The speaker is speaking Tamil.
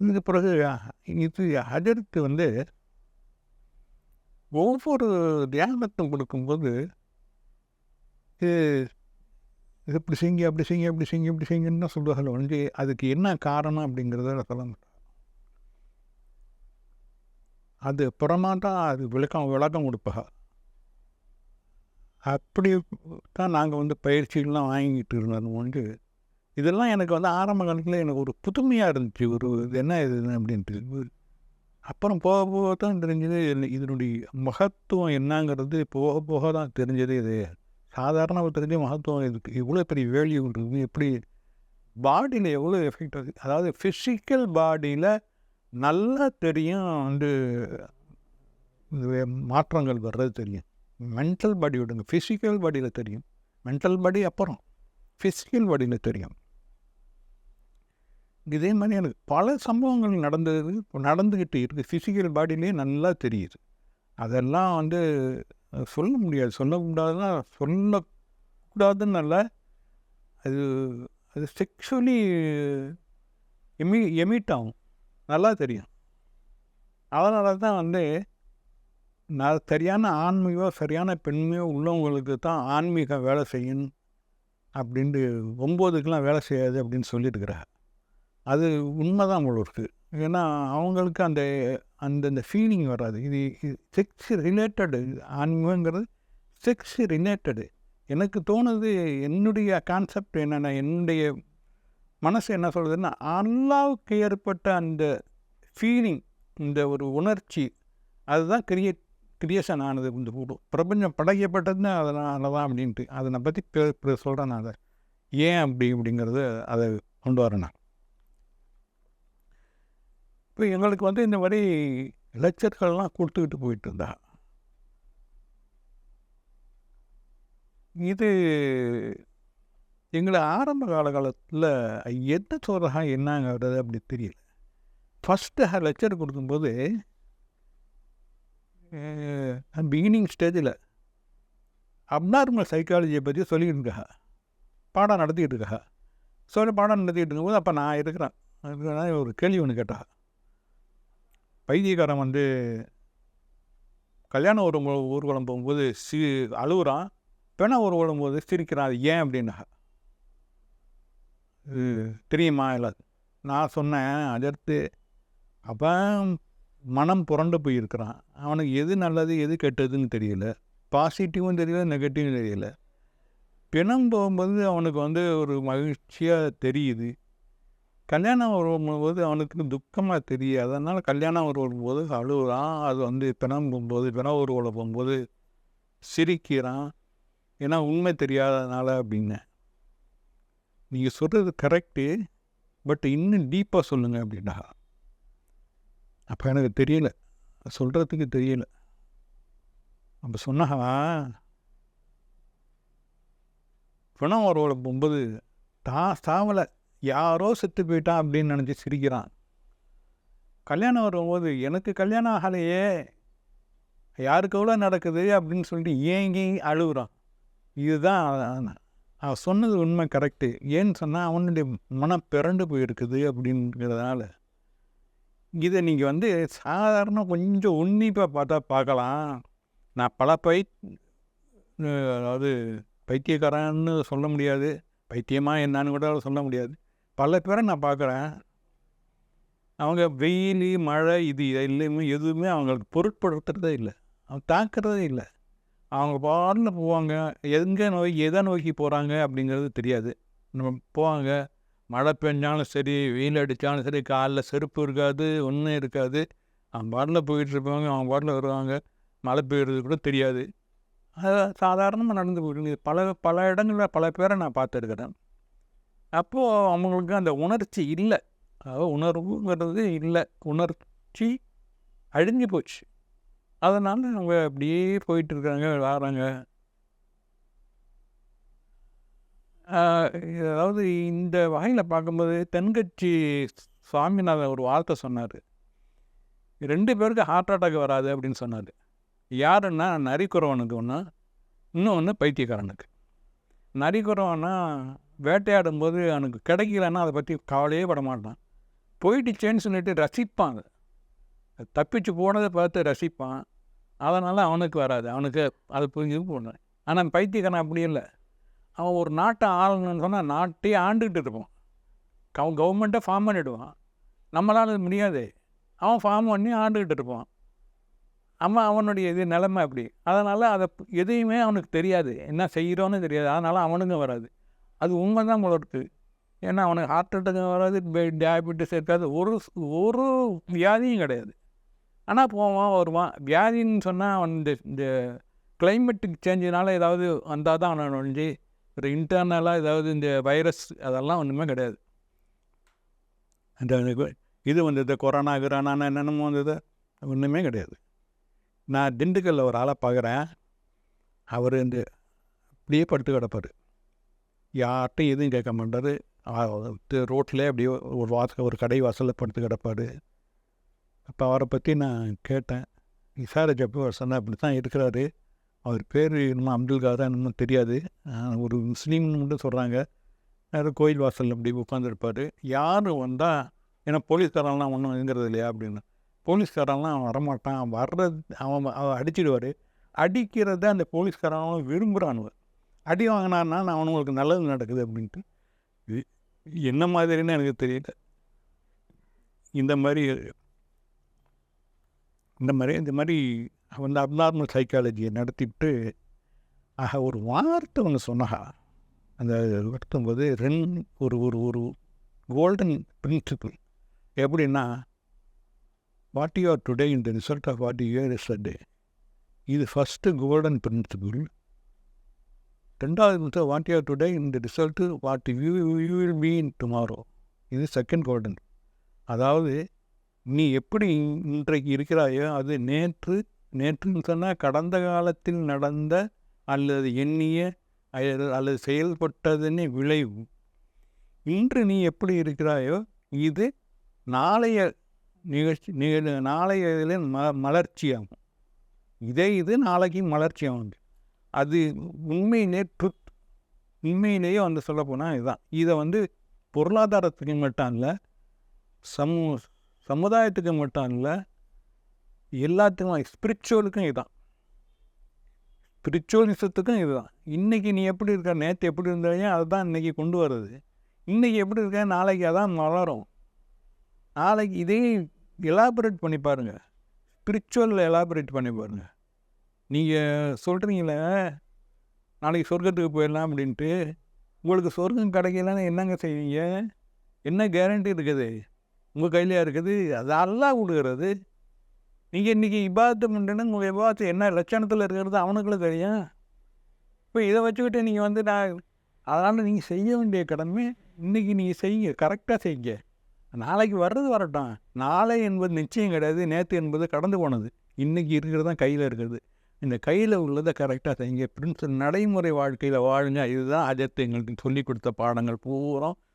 இதுக்கு பிறகு இது அதற்கு வந்து ஒவ்வொரு தியானத்தும் கொடுக்கும்போது இது இது இப்படி செய்யுங்க அப்படி செய்யுங்க இப்படி செய்யுங்க இப்படி செய்யுங்கன்னு தான் சொல்லுவாங்க வந்து அதுக்கு என்ன காரணம் அப்படிங்கிறத சொல்ல அது அப்புறமா தான் அது விளக்கம் விளக்கம் கொடுப்பா. அப்படி தான் நாங்கள் வந்து பயிற்சிகள்லாம் வாங்கிட்டு இருந்தோம் வந்து இதெல்லாம் எனக்கு வந்து ஆரம்ப காலத்தில் எனக்கு ஒரு புதுமையாக இருந்துச்சு. ஒரு இது என்ன இது அப்படின்ட்டு. அப்புறம் போக போக தான் தெரிஞ்சது இதனுடைய மகத்துவம் என்னங்கிறது போக போக தான் தெரிஞ்சது. இது சாதாரண தெரிஞ்ச மகத்துவம் இதுக்கு இவ்வளோ பெரிய வேல்யூ இருக்குது எப்படி பாடியில் எவ்வளோ எஃபெக்ட் ஆகுது அதாவது ஃபிசிக்கல் பாடியில் நல்லா தெரியும் வந்து மாற்றங்கள் வர்றது தெரியும். மென்டல் பாடி விடுங்க ஃபிசிக்கல் பாடியில் தெரியும். மென்டல் பாடி அப்புறம் ஃபிசிக்கல் பாடியில் தெரியும். இதே மாதிரி எனக்கு பல சம்பவங்கள் நடந்தது இப்போ நடந்துக்கிட்டு இருக்குது ஃபிசிக்கல் பாடியிலே நல்லா தெரியுது. அதெல்லாம் வந்து சொல்ல முடியாது. சொல்ல சொல்லக்கூடாதுன்னு அல்ல அது அது செக்ஷுவலி எமி எமிட் ஆகும். நல்லா தெரியும். அதனால தான் வந்து நான் சரியான ஆன்மீகோ சரியான பெண்மையோ உள்ளவங்களுக்கு தான் ஆன்மீகம் வேலை செய்யணும் அப்படின்ட்டு ஒம்போதுக்கெலாம் வேலை செய்யாது அப்படின்னு சொல்லியிருக்கிறாங்க அது உண்மைதான் உங்களுக்கு ஏன்னா அவங்களுக்கு அந்த அந்த அந்த ஃபீலிங் வராது. இது செக்ஸ் ரிலேட்டடு ஆன்மீகங்கிறது செக்ஸ் ரிலேட்டடு எனக்கு தோணுது என்னுடைய கான்செப்ட் என்னென்னா என்னுடைய மனசு என்ன சொல்கிறதுன்னா அல்லாவுக்கு ஏற்பட்ட அந்த ஃபீலிங் இந்த ஒரு உணர்ச்சி அதுதான் கிரியேட் கிரியேஷன் ஆனது இந்த பிரபஞ்சம் படைக்கப்பட்டதுன்னு அதனால தான் அப்படின்ட்டு. அதை பற்றி சொல்கிறேன் நான் அதை. ஏன் அப்படி அப்படிங்கிறது அதை கொண்டு வரேன் நான். இப்போ எங்களுக்கு வந்து இந்த மாதிரி லெக்சர்கள்லாம் கொடுத்துக்கிட்டு போயிட்டு இருந்தா. இது எங்களை ஆரம்ப காலகாலத்தில் என்ன சொல்கிறா என்னங்கிறது அப்படி தெரியல. ஃபஸ்ட்டு லெக்சர் கொடுக்கும்போது பிகினிங் ஸ்டேஜில் அப்னார்மல் சைக்காலஜியை பற்றி சொல்லிக்கிட்டு இருக்கா பாடம் நடத்திக்கிட்டு இருக்கா சொல்லி பாடம் நடத்திக்கிட்டு இருக்கும்போது அப்போ நான் இருக்கிறேன். ஒரு கேள்வி ஒன்று கேட்டா பைத்தியக்காரன் வந்து கல்யாண ஒரு ஊர்வலம் போகும்போது சி அழுகுறான். பெண ஊர்வலம் போது சிரிக்கிறான் அது ஏன்? அப்படின்னா தெரியுமா இல்லை நான் சொன்னேன் அதற்கு அவன் மனம் புரண்டு போயிருக்கிறான். அவனுக்கு எது நல்லது எது கெட்டதுன்னு தெரியல. பாசிட்டிவும் தெரியல நெகட்டிவும் தெரியல. பிணம் போகும்போது அவனுக்கு வந்து ஒரு மகிழ்ச்சியாக தெரியுது. கல்யாணம் வரும்போது அவனுக்கு துக்கமாக தெரியும் அதனால் கல்யாணம் வரும்போது அழுகுறான். அது வந்து பிணம் போகும்போது பிண ஊர்வலம் போகும்போது சிரிக்கிறான். ஏன்னா உண்மை தெரியாதனால அப்படின்னு. நீங்கள் சொல்கிறது கரெக்டு பட் இன்னும் டீப்பாக சொல்லுங்கள் அப்படின்னா. அப்போ எனக்கு தெரியல. சொல்கிறதுக்கு தெரியல. அப்போ சொன்னா பிணம் ஊர்வலம் போகும்போது தான் சாவலை. யாரோ செத்து போயிட்டான் அப்படின்னு நினச்சி சிரிக்கிறான். கல்யாணம் வரும்போது எனக்கு கல்யாணம் ஆகலையே. யாருக்கு எவ்வளோ நடக்குது? அப்படின்னு சொல்லிட்டு ஏங்கி அழுகுறான். இதுதான் அவன். சொன்னது உண்மை கரெக்டு ஏன்னு சொன்னால் அவனுடைய மனம் பிறண்டு போயிருக்குது அப்படிங்கிறதுனால. இதை நீங்கள் வந்து சாதாரண கொஞ்சம் உன்னிப்பாக பார்த்தா பார்க்கலாம். நான் பல பை அதாவது பைத்தியக்காரன்னு சொல்ல முடியாது. பைத்தியமாக என்னன்னு கூட சொல்ல முடியாது. பல பேரை நான் பார்க்குறேன். அவங்க வெயில் மழை இது எல்லாமே எதுவுமே அவங்களுக்கு பொருட்படுத்துறதே இல்லை. அவங்க தாக்குறதே இல்லை. அவங்க பாட்டில் போவாங்க. எங்கே நோய் எதை நோக்கி போகிறாங்க அப்படிங்கிறது தெரியாது. நம்ம போவாங்க. மழை பெஞ்சாலும் சரி வெயில் அடித்தாலும் சரி காலில் செருப்பு இருக்காது ஒன்றும் இருக்காது. அவங்க பாட்டில் போயிட்டு இருப்பாங்க அவங்க பாட்டில் வருவாங்க. மழை பெய்யுறது கூட தெரியாது. அது சாதாரணமாக நடந்து போயிட்டு பல பல இடங்களில் பல பேரை நான் பார்த்துருக்குறேன். அப்போது அவங்களுக்கு அந்த உணர்ச்சி இல்லை. அதாவது உணர்வுங்கிறது இல்லை. உணர்ச்சி அழிஞ்சு போச்சு. அதனால் அவங்க அப்படியே போயிட்டுருக்காங்க வராங்க. அதாவது இந்த வகையில் பார்க்கும்போது தென்கட்சி சுவாமிநாதன் ஒரு வார்த்தை சொன்னார். ரெண்டு பேருக்கு ஹார்ட் அட்டாக் வராது அப்படின்னு சொன்னார். யாருன்னா நரிக்குறவனுக்கு ஒன்று இன்னொன்று பைத்தியக்காரனுக்கு. நரிக்குறவனா வேட்டையாடும் போது அவனுக்கு கிடைக்கலன்னா அதை பற்றி கவலையே பட மாட்டான். போயிட்டுச்சேன்னு சொல்லிட்டு ரசிப்பாங்க தப்பிச்சு போனதை பார்த்து ரசிப்பான். அதனால் அவனுக்கு வராது. அவனுக்கு அது புரிஞ்சு போனேன் ஆனால் பைத்தியக்காரன் அப்படி இல்லை. அவன் ஒரு நாட்டை ஆளணும்னு சொன்னால் நாட்டையே ஆண்டுக்கிட்டு இருப்பான். அவன் கவர்மெண்ட்டை ஃபார்ம் பண்ணிவிடுவான் நம்மளால் அது முடியாது. அவன் ஃபார்ம் பண்ணி ஆண்டுக்கிட்டு இருப்பான். அவன் அவனுடைய இது நிலைமை அப்படி. அதனால் அதை எதையுமே அவனுக்கு தெரியாது. என்ன செய்கிறோன்னு தெரியாது. அதனால் அவனுங்க வராது. அது உண்மை தான் முளருக்கு ஏன்னா அவனுக்கு ஹார்ட் அட்டாக் வராது டயபெட்டிஸ் இருக்காது. ஒரு ஒரு வியாதியும் கிடையாது. ஆனால் போவான் வருவான். வியாதின்னு சொன்னால் அவன் இந்த இந்த கிளைமேட்டுக்கு சேஞ்சினால ஏதாவது வந்தால் தான் அவனை ஒழிஞ்சு ஒரு இன்டர்னலாக ஏதாவது இந்த வைரஸ் அதெல்லாம் ஒன்றுமே கிடையாது. அந்த இது வந்தது கொரோனா கிரானா என்னென்னமோ வந்தது ஒன்றுமே கிடையாது. நான் திண்டுக்கல்லில் ஒரு ஆளை பார்க்குறேன். அவர் இந்த அப்படியே படுத்து கிடப்பார். யார்கிட்டையும் எதுவும் கேட்க மாட்டார். ரோட்டில் அப்படியே ஒரு வாச ஒரு கடை வாசலில் படுத்து கிடப்பார். அப்போ அவரை பற்றி நான் கேட்டேன். விசாரிச்சப்போ அவர் சொன்னால் அப்படி தான் இருக்கிறாரு. அவர் பேர் இன்னும் அப்துல் காதா இன்னும் தெரியாது ஒரு முஸ்லீம்னு மட்டும் சொல்கிறாங்க யார் கோயில் வாசலில் அப்படி உட்காந்துருப்பார் யார் வந்தால் ஏன்னா போலீஸ்காரெல்லாம் ஒன்றும் இதுங்கிறது இல்லையா? அப்படின்னு. போலீஸ்காரெல்லாம் அவன் வரமாட்டான். அவன் வர்றது அவன் அவன் அடிச்சிடுவார். அடிக்கிறத அந்த போலீஸ்காரன் விரும்புகிறானுவ அடி வாங்கினான்னா நான் அவனுங்களுக்கு நல்லது நடக்குது அப்படின்ட்டு. என்ன மாதிரின்னு எனக்கு தெரியல. இந்த மாதிரி இந்த மாதிரி இந்த மாதிரி வந்து அப்நார்மல் சைக்காலஜியை நடத்திவிட்டு ஆக ஒரு வார்த்தை ஒன்று சொன்னகா அந்த வருத்தும்போது ரென் ஒரு ஒரு ஒரு கோல்டன் பிரின்சிபிள் எப்படின்னா what you are today in the result of what you yesterday இது ஃபஸ்ட்டு கோல்டன் பிரின்சிபிள் ரெண்டாவது வந்து what you today in result what you you will be in tomorrow இது செகண்ட் கோல்டன் அதாவது நீ எப்படி இன்றைக்கு இருக்கிறாயோ அது நேற்று நேற்றுன்னு சொன்னால் கடந்த காலத்தில் நடந்த அல்லது எண்ணிய அல்லது செயல்பட்டதுன்னு விளைவு. இன்று நீ எப்படி இருக்கிறாயோ இது நாளைய நிகழ்ச்சி நிகழ் நாளைய இதில் ம மலர்ச்சியாகும். இதே இது நாளைக்கு மலர்ச்சியாகும். அது உண்மையிலே ட்ருத் உண்மையிலேயே வந்து சொல்லப்போனால் இதுதான் இதை வந்து பொருளாதாரத்துக்கு மட்டும் இல்லை சமூ சமுதாயத்துக்கு மட்டும் இல்லை எல்லாத்துக்கும் ஸ்பிரிச்சுவலுக்கும் இதுதான் ஸ்பிரிச்சுவலிசத்துக்கும் இதுதான். இன்றைக்கி நீ எப்படி இருக்க நேற்று எப்படி இருந்தாலும் அதுதான் இன்றைக்கி கொண்டு வர்றது இன்றைக்கி எப்படி இருக்க நாளைக்கு அதான் வளரும் நாளைக்கு இதையும் எலாபரேட் பண்ணி பாருங்கள் ஸ்பிரிச்சுவலில் எலாபரேட் பண்ணி பாருங்கள் நீங்கள் சொல்கிறீங்களே நாளைக்கு சொர்க்கத்துக்கு போயிடலாம் அப்படின்ட்டு உங்களுக்கு சொர்க்கம் கிடைக்கலன்னு என்னங்க செய்வீங்க? என்ன கேரண்டி இருக்குது? உங்கள் கையிலையா இருக்குது? அது அல்லா கொடுக்குறது. நீங்கள் இன்றைக்கி இபாதத்தை பண்ணுறேன்னா உங்கள் விவாதத்தை என்ன லட்சணத்தில் இருக்கிறது அவனுக்குள்ள தெரியும். இப்போ இதை வச்சுக்கிட்டு நீங்கள் வந்து நான் அதனால் நீங்கள் செய்ய வேண்டிய கடமை இன்றைக்கி நீங்கள் செய்யுங்க கரெக்டாக செய்யுங்க. நாளைக்கு வர்றது வரட்டும். நாளை என்பது நிச்சயம் கிடையாது நேற்று என்பது கடந்து போனது. இன்றைக்கி இருக்கிறது தான் கையில் இருக்கிறது. இந்த கையில் உள்ளதை கரெக்டாக செய்யுங்க. பிரின்ஸ் நடைமுறை வாழ்க்கையில் வாழுங்க இதுதான் அஜத்து எங்களுக்கு சொல்லிக் கொடுத்த பாடங்கள். பூரா